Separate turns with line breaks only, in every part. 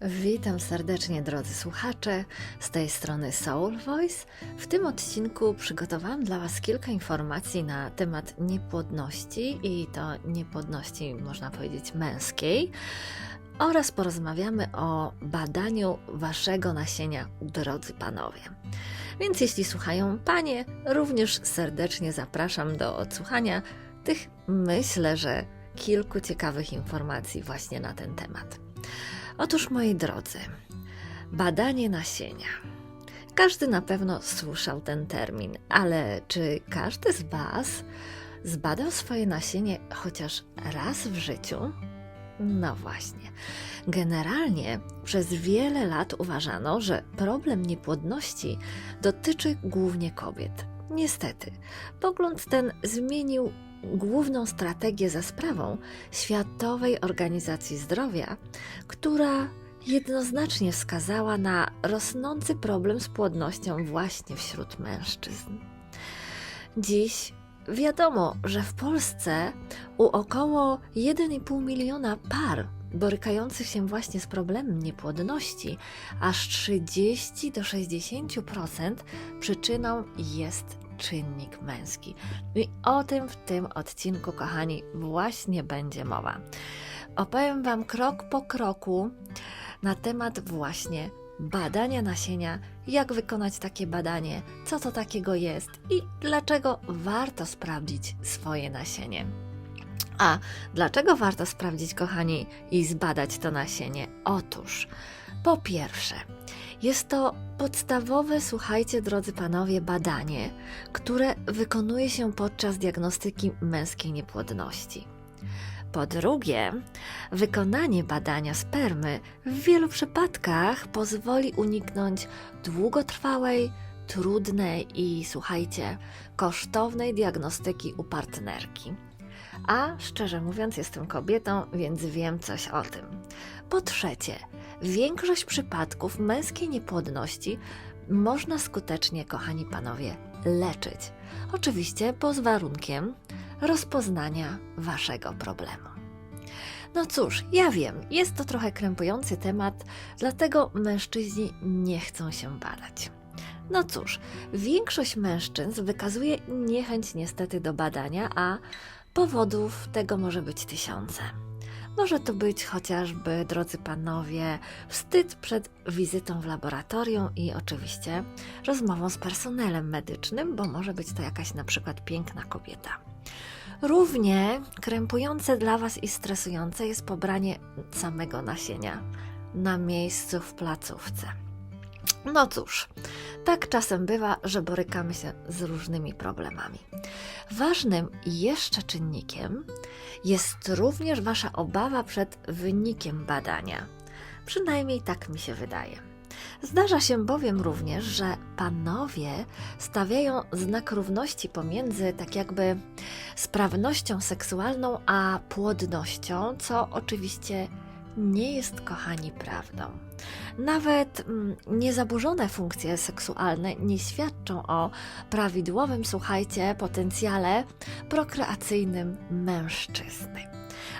Witam serdecznie drodzy słuchacze, z tej strony Soul Voice. W tym odcinku przygotowałam dla Was kilka informacji na temat niepłodności i to niepłodności można powiedzieć męskiej oraz porozmawiamy o badaniu Waszego nasienia, drodzy panowie. Więc jeśli słuchają panie, również serdecznie zapraszam do odsłuchania tych, myślę, że kilku ciekawych informacji właśnie na ten temat. Otóż, moi drodzy, badanie nasienia. Każdy na pewno słyszał ten termin, ale czy każdy z Was zbadał swoje nasienie chociaż raz w życiu? No właśnie. Generalnie przez wiele lat uważano, że problem niepłodności dotyczy głównie kobiet. Niestety, pogląd ten zmienił główną strategię za sprawą Światowej Organizacji Zdrowia, która jednoznacznie wskazała na rosnący problem z płodnością właśnie wśród mężczyzn. Dziś wiadomo, że w Polsce u około 1,5 miliona par borykających się właśnie z problemem niepłodności, aż 30 do 60% przyczyną jest czynnik męski. I o tym w tym odcinku, kochani, właśnie będzie mowa. Opowiem Wam krok po kroku na temat właśnie badania nasienia, jak wykonać takie badanie, co to takiego jest i dlaczego warto sprawdzić swoje nasienie. A dlaczego warto sprawdzić, kochani, i zbadać to nasienie? Otóż, po pierwsze, jest to podstawowe, słuchajcie, drodzy panowie, badanie, które wykonuje się podczas diagnostyki męskiej niepłodności. Po drugie, wykonanie badania spermy w wielu przypadkach pozwoli uniknąć długotrwałej, trudnej i, słuchajcie, kosztownej diagnostyki u partnerki. A szczerze mówiąc, jestem kobietą, więc wiem coś o tym. Po trzecie, większość przypadków męskiej niepłodności można skutecznie, kochani panowie, leczyć. Oczywiście pod warunkiem rozpoznania waszego problemu. No cóż, ja wiem, jest to trochę krępujący temat, dlatego mężczyźni nie chcą się badać. No cóż, większość mężczyzn wykazuje niechęć niestety do badania, a powodów tego może być tysiące. Może to być chociażby, drodzy panowie, wstyd przed wizytą w laboratorium i oczywiście rozmową z personelem medycznym, bo może być to jakaś na przykład piękna kobieta. Równie krępujące dla Was i stresujące jest pobranie samego nasienia na miejscu w placówce. No cóż, tak czasem bywa, że borykamy się z różnymi problemami. Ważnym jeszcze czynnikiem jest również Wasza obawa przed wynikiem badania. Przynajmniej tak mi się wydaje. Zdarza się bowiem również, że panowie stawiają znak równości pomiędzy tak jakby sprawnością seksualną a płodnością, co oczywiście nie jest, kochani, prawdą. Nawet mm, niezaburzone funkcje seksualne nie świadczą o prawidłowym, słuchajcie, potencjale prokreacyjnym mężczyzny.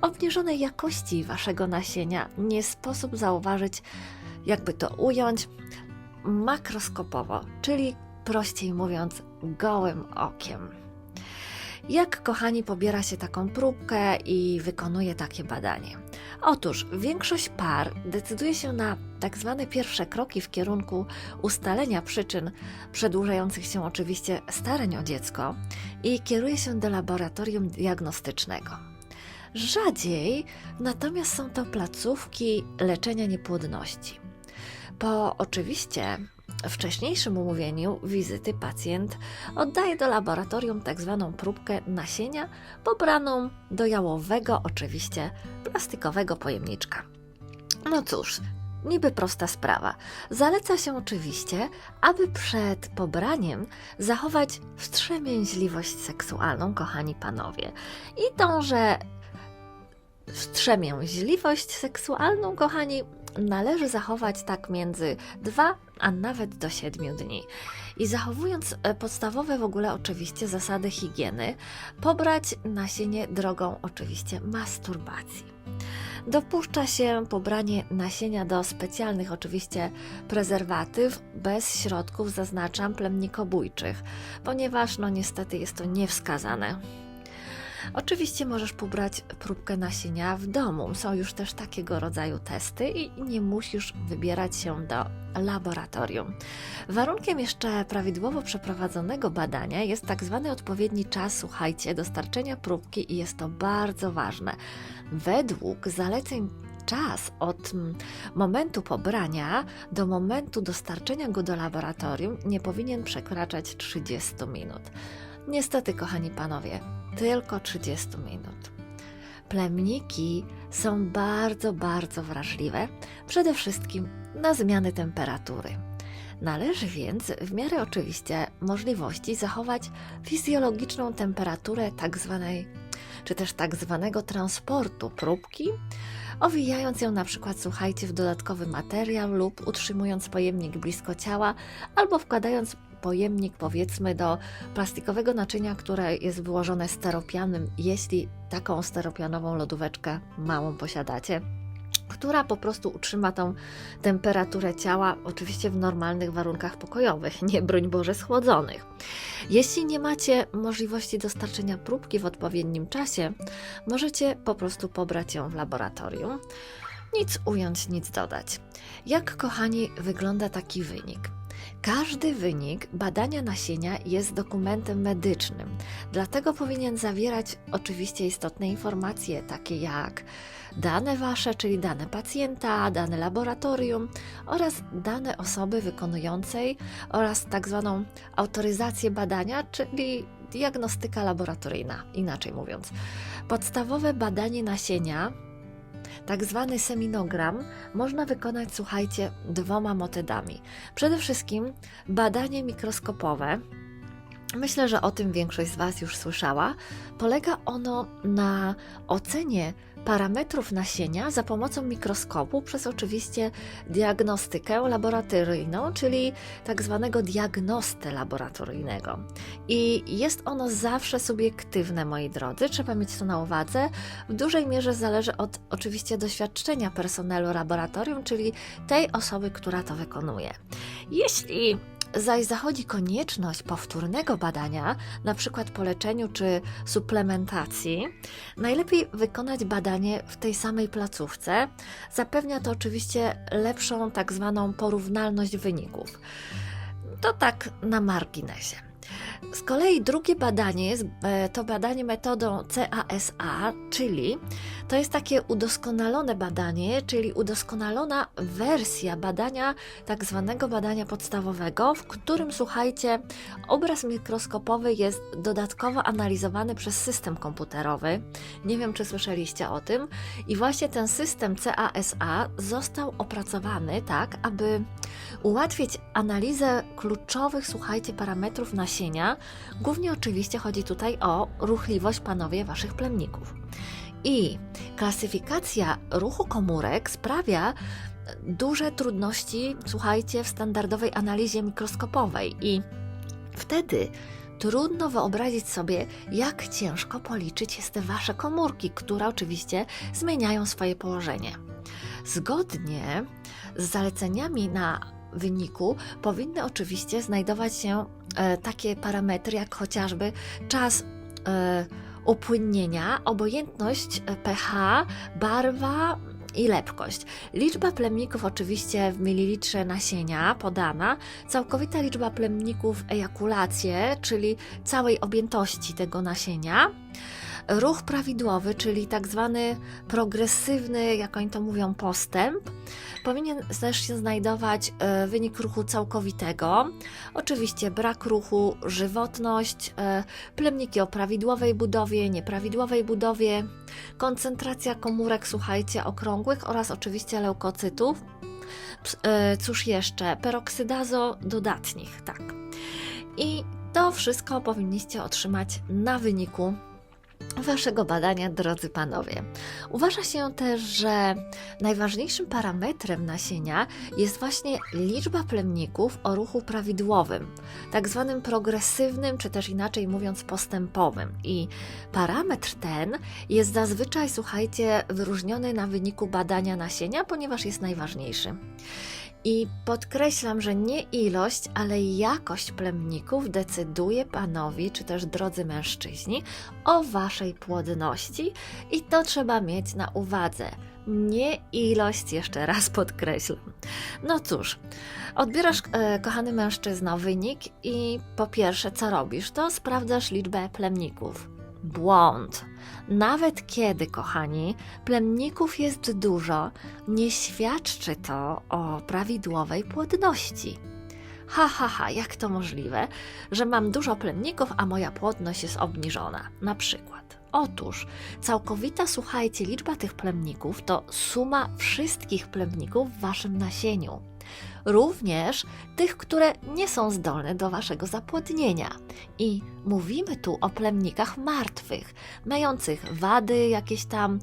Obniżonej jakości waszego nasienia nie sposób zauważyć, jakby to ująć, makroskopowo, czyli prościej mówiąc, gołym okiem. Jak, kochani, pobiera się taką próbkę i wykonuje takie badanie? Otóż większość par decyduje się na tak zwane pierwsze kroki w kierunku ustalenia przyczyn przedłużających się oczywiście starań o dziecko i kieruje się do laboratorium diagnostycznego. Rzadziej natomiast są to placówki leczenia niepłodności. Po oczywiście wcześniejszym umówieniu wizyty pacjent oddaje do laboratorium tak zwaną próbkę nasienia pobraną do jałowego, oczywiście plastikowego pojemniczka. No cóż, niby prosta sprawa. Zaleca się oczywiście, aby przed pobraniem zachować wstrzemięźliwość seksualną, kochani panowie. I tą, że wstrzemięźliwość seksualną, kochani, należy zachować tak między 2 a nawet do 7 dni. I zachowując e, podstawowe w ogóle oczywiście zasady higieny, pobrać nasienie drogą oczywiście masturbacji. Dopuszcza się pobranie nasienia do specjalnych oczywiście prezerwatyw bez środków, zaznaczam, plemnikobójczych, ponieważ no niestety jest to niewskazane. Oczywiście możesz pobrać próbkę nasienia w domu. Są już też takiego rodzaju testy i nie musisz wybierać się do laboratorium. Warunkiem jeszcze prawidłowo przeprowadzonego badania jest tak zwany odpowiedni czas, słuchajcie, dostarczenia próbki i jest to bardzo ważne. Według zaleceń czas od mm, momentu pobrania do momentu dostarczenia go do laboratorium nie powinien przekraczać 30 minut. Niestety, kochani panowie, tylko 30 minut. Plemniki są bardzo, bardzo wrażliwe, przede wszystkim na zmiany temperatury. Należy więc w miarę oczywiście możliwości zachować fizjologiczną temperaturę tak zwanej, czy też tak zwanego transportu próbki, owijając ją na przykład, słuchajcie, w dodatkowy materiał lub utrzymując pojemnik blisko ciała, albo wkładając pojemnik powiedzmy do plastikowego naczynia, które jest wyłożone steropianem, jeśli taką steropianową lodóweczkę małą posiadacie która po prostu utrzyma tą temperaturę ciała, oczywiście w normalnych warunkach pokojowych, nie broń Boże schłodzonych. Jeśli nie macie możliwości dostarczenia próbki w odpowiednim czasie, możecie po prostu pobrać ją w laboratorium. Nic ująć, nic dodać. Jak, kochani, wygląda taki wynik? Każdy wynik badania nasienia jest dokumentem medycznym, dlatego powinien zawierać oczywiście istotne informacje, takie jak dane wasze, czyli dane pacjenta, dane laboratorium oraz dane osoby wykonującej oraz tak zwaną autoryzację badania, czyli diagnostyka laboratoryjna, inaczej mówiąc. Podstawowe badanie nasienia tak zwany seminogram można wykonać, słuchajcie, dwoma metodami. Przede wszystkim badanie mikroskopowe. Myślę, że o tym większość z Was już słyszała. Polega ono na ocenie parametrów nasienia za pomocą mikroskopu przez oczywiście diagnostykę laboratoryjną, czyli tak zwanego diagnostę laboratoryjnego. I jest ono zawsze subiektywne, moi drodzy, trzeba mieć to na uwadze. W dużej mierze zależy od oczywiście doświadczenia personelu laboratorium, czyli tej osoby, która to wykonuje. Jeśli zaś zachodzi konieczność powtórnego badania, na przykład po leczeniu czy suplementacji, najlepiej wykonać badanie w tej samej placówce. Zapewnia to oczywiście lepszą tak zwaną porównalność wyników. To tak na marginesie. Z kolei drugie badanie jest to badanie metodą CASA, czyli to jest takie udoskonalone badanie, czyli udoskonalona wersja badania, tak zwanego badania podstawowego, w którym słuchajcie, obraz mikroskopowy jest dodatkowo analizowany przez system komputerowy. Nie wiem, czy słyszeliście o tym. I właśnie ten system CASA został opracowany tak, aby ułatwić analizę kluczowych, słuchajcie, parametrów nasienia. Głównie oczywiście chodzi tutaj o ruchliwość panowie waszych plemników. I klasyfikacja ruchu komórek sprawia duże trudności, słuchajcie, w standardowej analizie mikroskopowej i wtedy trudno wyobrazić sobie, jak ciężko policzyć jest te wasze komórki, które oczywiście zmieniają swoje położenie. Zgodnie z zaleceniami na wyniku powinny oczywiście znajdować się e, takie parametry jak chociażby czas e, upłynnienia, obojętność e, pH, barwa i lepkość. Liczba plemników oczywiście w mililitrze nasienia podana, całkowita liczba plemników ejakulację, czyli całej objętości tego nasienia. Ruch prawidłowy, czyli tak zwany progresywny, jak oni to mówią, postęp, powinien też się znajdować e, wynik ruchu całkowitego. Oczywiście brak ruchu, żywotność, e, plemniki o prawidłowej budowie, nieprawidłowej budowie, koncentracja komórek, słuchajcie, okrągłych oraz oczywiście leukocytów. E, cóż jeszcze? Peroksydazo dodatnich, tak. I to wszystko powinniście otrzymać na wyniku Waszego badania, drodzy panowie. Uważa się też, że najważniejszym parametrem nasienia jest właśnie liczba plemników o ruchu prawidłowym, tak zwanym progresywnym, czy też inaczej mówiąc postępowym. I parametr ten jest zazwyczaj, słuchajcie, wyróżniony na wyniku badania nasienia, ponieważ jest najważniejszy. I podkreślam, że nie ilość, ale jakość plemników decyduje panowi, czy też drodzy mężczyźni, o waszej płodności i to trzeba mieć na uwadze. Nie ilość, jeszcze raz podkreślam. No cóż, odbierasz, e, kochany mężczyzno, wynik i po pierwsze, co robisz? To sprawdzasz liczbę plemników. Błąd. Nawet kiedy, kochani, plemników jest dużo, nie świadczy to o prawidłowej płodności. Ha, ha, ha, jak to możliwe, że mam dużo plemników, a moja płodność jest obniżona? Na przykład. Otóż całkowita, słuchajcie, liczba tych plemników to suma wszystkich plemników w waszym nasieniu. Również tych, które nie są zdolne do waszego zapłodnienia. I mówimy tu o plemnikach martwych, mających wady jakieś tam,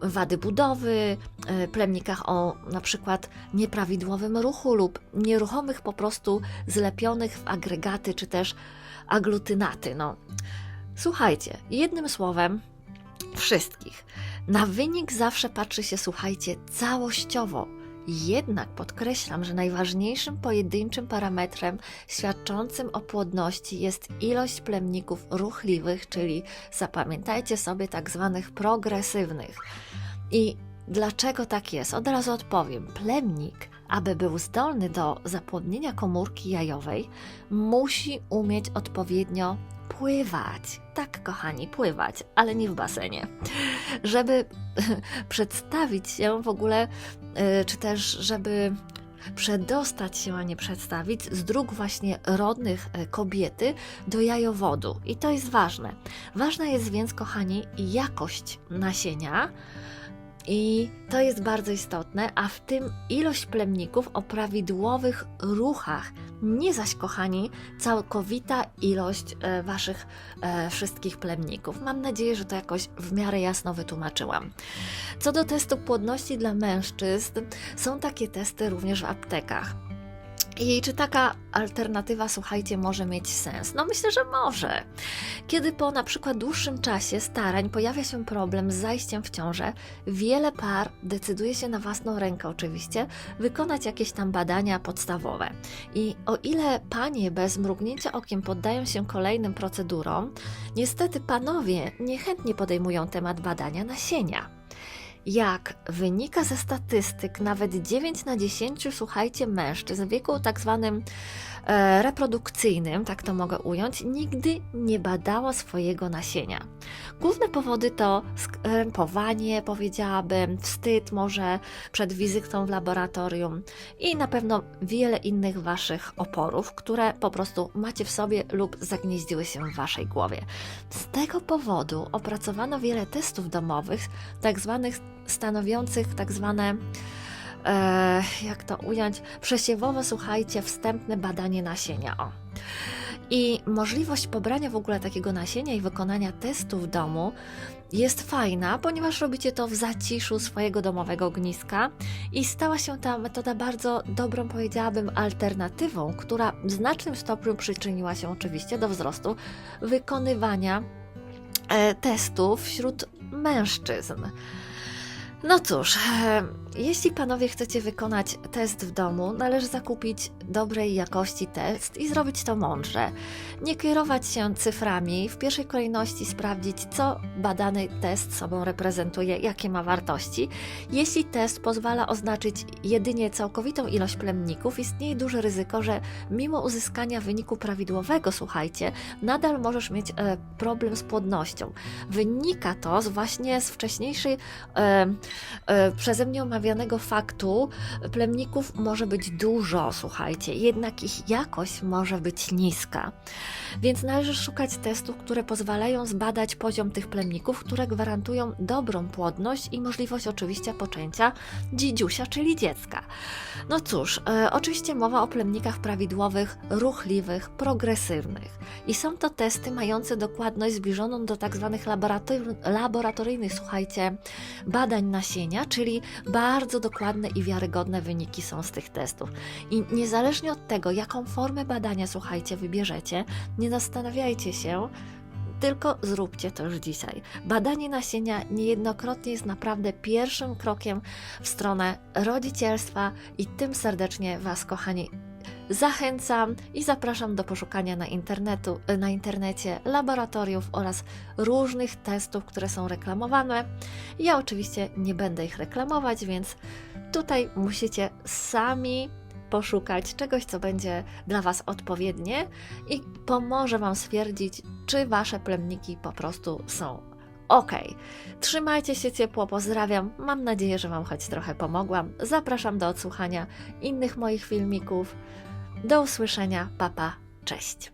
wady budowy, e, plemnikach o na przykład nieprawidłowym ruchu lub nieruchomych po prostu zlepionych w agregaty czy też aglutynaty. No. Słuchajcie, jednym słowem, wszystkich. Na wynik zawsze patrzy się, słuchajcie, całościowo. Jednak podkreślam, że najważniejszym pojedynczym parametrem świadczącym o płodności jest ilość plemników ruchliwych, czyli zapamiętajcie sobie tak zwanych progresywnych. I dlaczego tak jest? Od razu odpowiem. Plemnik, aby był zdolny do zapłodnienia komórki jajowej, musi umieć odpowiednio pływać. Tak, kochani, pływać, ale nie w basenie. Żeby przedstawić się w ogóle, czy też żeby przedostać się, a nie przedstawić z dróg właśnie rodnych e, kobiety do jajowodu. I to jest ważne. Ważna jest więc, kochani, jakość nasienia. I to jest bardzo istotne, a w tym ilość plemników o prawidłowych ruchach, nie zaś, kochani, całkowita ilość e, Waszych e, wszystkich plemników. Mam nadzieję, że to jakoś w miarę jasno wytłumaczyłam. Co do testu płodności dla mężczyzn, są takie testy również w aptekach. I czy taka alternatywa, słuchajcie, może mieć sens? No myślę, że może. Kiedy po na przykład dłuższym czasie starań pojawia się problem z zajściem w ciążę, wiele par decyduje się na własną rękę oczywiście wykonać jakieś tam badania podstawowe. I o ile panie bez mrugnięcia okiem poddają się kolejnym procedurom, niestety panowie niechętnie podejmują temat badania nasienia. Jak wynika ze statystyk, nawet 9 na 10, słuchajcie, mężczyzn w wieku tak zwanym reprodukcyjnym, tak to mogę ująć, nigdy nie badało swojego nasienia. Główne powody to skrępowanie, powiedziałabym, wstyd może przed wizytą w laboratorium i na pewno wiele innych waszych oporów, które po prostu macie w sobie lub zagnieździły się w waszej głowie. Z tego powodu opracowano wiele testów domowych, tak zwanych stanowiących tak zwane e, jak to ująć, przesiewowe, słuchajcie, wstępne badanie nasienia. O. I możliwość pobrania w ogóle takiego nasienia i wykonania testu w domu jest fajna, ponieważ robicie to w zaciszu swojego domowego ogniska i stała się ta metoda bardzo dobrą, powiedziałabym, alternatywą, która w znacznym stopniu przyczyniła się oczywiście do wzrostu wykonywania e, testów wśród mężczyzn. No cóż, e, jeśli panowie chcecie wykonać test w domu, należy zakupić dobrej jakości test i zrobić to mądrze. Nie kierować się cyframi, w pierwszej kolejności sprawdzić, co badany test sobą reprezentuje, jakie ma wartości. Jeśli test pozwala oznaczyć jedynie całkowitą ilość plemników, istnieje duże ryzyko, że mimo uzyskania wyniku prawidłowego, słuchajcie, nadal możesz mieć e, problem z płodnością. Wynika to z właśnie z wcześniejszej e, e, przeze mnie omawianej faktu plemników może być dużo, słuchajcie, jednak ich jakość może być niska. Więc należy szukać testów, które pozwalają zbadać poziom tych plemników, które gwarantują dobrą płodność i możliwość oczywiście poczęcia dzidziusia, czyli dziecka. No cóż, e, oczywiście mowa o plemnikach prawidłowych, ruchliwych, progresywnych. I są to testy mające dokładność zbliżoną do tak zwanych laborator- laboratoryjnych, słuchajcie, badań nasienia, czyli bardzo dokładne i wiarygodne wyniki są z tych testów. I niezależnie od tego, jaką formę badania, słuchajcie, wybierzecie, nie zastanawiajcie się, tylko zróbcie to już dzisiaj. Badanie nasienia niejednokrotnie jest naprawdę pierwszym krokiem w stronę rodzicielstwa i tym serdecznie Was, kochani, zachęcam i zapraszam do poszukania na, internetu, na internecie laboratoriów oraz różnych testów, które są reklamowane. Ja oczywiście nie będę ich reklamować, więc tutaj musicie sami poszukać czegoś, co będzie dla Was odpowiednie i pomoże Wam stwierdzić, czy Wasze plemniki po prostu są ok. Trzymajcie się ciepło, pozdrawiam. Mam nadzieję, że Wam choć trochę pomogłam. Zapraszam do odsłuchania innych moich filmików. Do usłyszenia, papa, cześć.